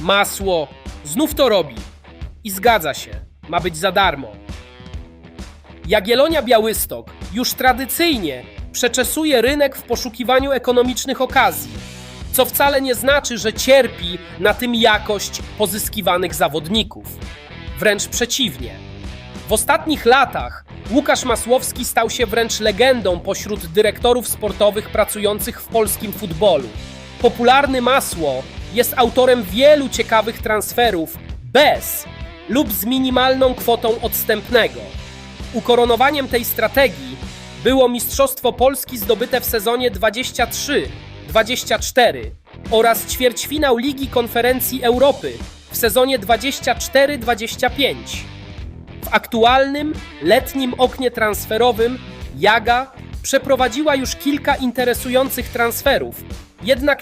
masło, znów to robi. I zgadza się, ma być za darmo. Jagiellonia Białystok już tradycyjnie przeczesuje rynek w poszukiwaniu ekonomicznych okazji, co wcale nie znaczy, że cierpi na tym jakość pozyskiwanych zawodników. Wręcz przeciwnie. W ostatnich latach Łukasz Masłowski stał się wręcz legendą pośród dyrektorów sportowych pracujących w polskim futbolu. Popularny Masło jest autorem wielu ciekawych transferów bez lub z minimalną kwotą odstępnego. Ukoronowaniem tej strategii było Mistrzostwo Polski zdobyte w sezonie 23-24 oraz ćwierćfinał Ligi Konferencji Europy w sezonie 24-25. W aktualnym letnim oknie transferowym Jaga przeprowadziła już kilka interesujących transferów, jednak